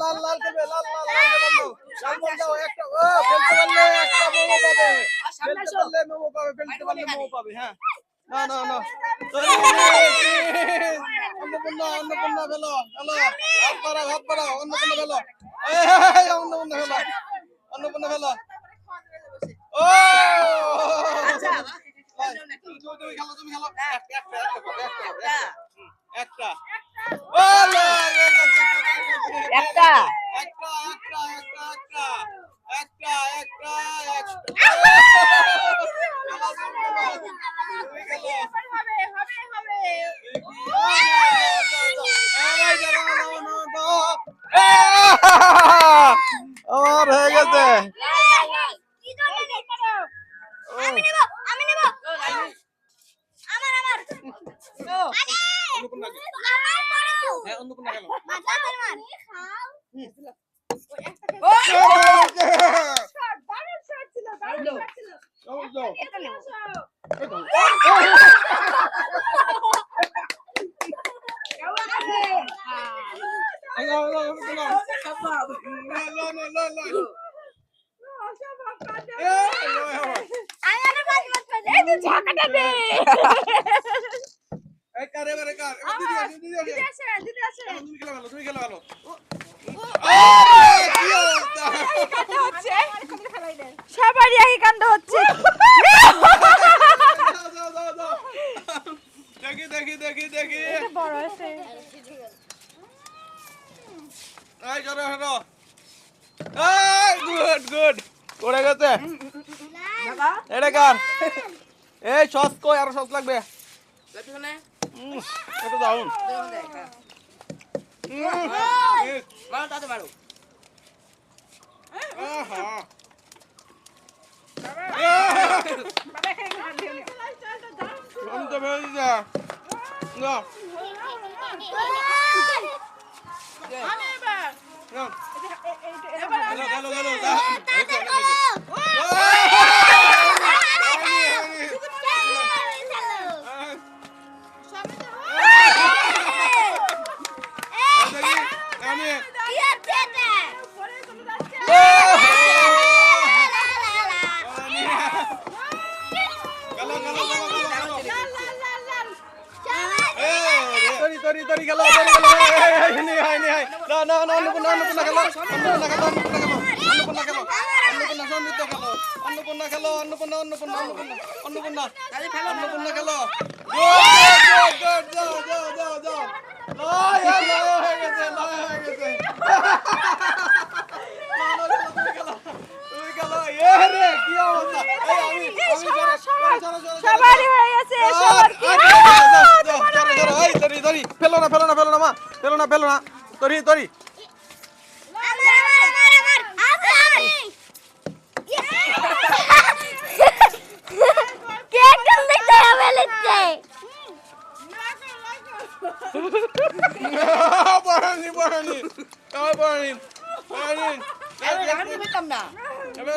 লাল লাল দেবে লাল লাল লাল দেবে একটা ও ফেলতে পারলে একটা মোমো পাবে। ফেলতে পারলে মোমো পাবে ফেলতে পারলে মোমো পাবে হ্যাঁ। না না না। অন্নপূর্ণা অন্নপূর্ণা ফেলো ফেলো। হাত বাড়াও হাত বাড়াও অন্নপূর্ণা ফেলো। অন্নপূর্ণা ফেলো। অন্নপূর্ণা ফেলো। ও! তুমি তুমি খেলো তুমি খেলো। একটা একটা একটা আমি নেব আমি নেব। আমার আমার। আগে! অন্য কোন গেল। মাথা মার খাও No, no, no, no, no. ঝাঁকাটা দে সবারই একই কাণ্ড হচ্ছে দেখি দেখি দেখি দেখি বড় আছে এই চলো হেরো এই গুড গুড পড়ে গেছে এটা কার এই সস কই? আর সস লাগবে। এটা দারুণ মারো তরি তরি গেল তরি গেল নি হাই নি হাই না না না অন্নপূর্ণা অন্নপূর্ণা গেল অন্নপূর্ণা গেল অন্নপূর্ণা গেল অন্নপূর্ণা গেল অন্নপূর্ণা গেল অন্নপূর্ণা অন্নপূর্ণা অন্নপূর্ণা অন্নপূর্ণা অন্নপূর্ণা অন্নপূর্ণা গেল লয় হয়ে গেছে লয় এই তরি তরি ফেলো না ফেলো না ফেলো না মা। ফেলো না ফেলো না। তরি তরি পারানি পারানি তাও পারানি পারানি আমি আমি পেতাম না। আমি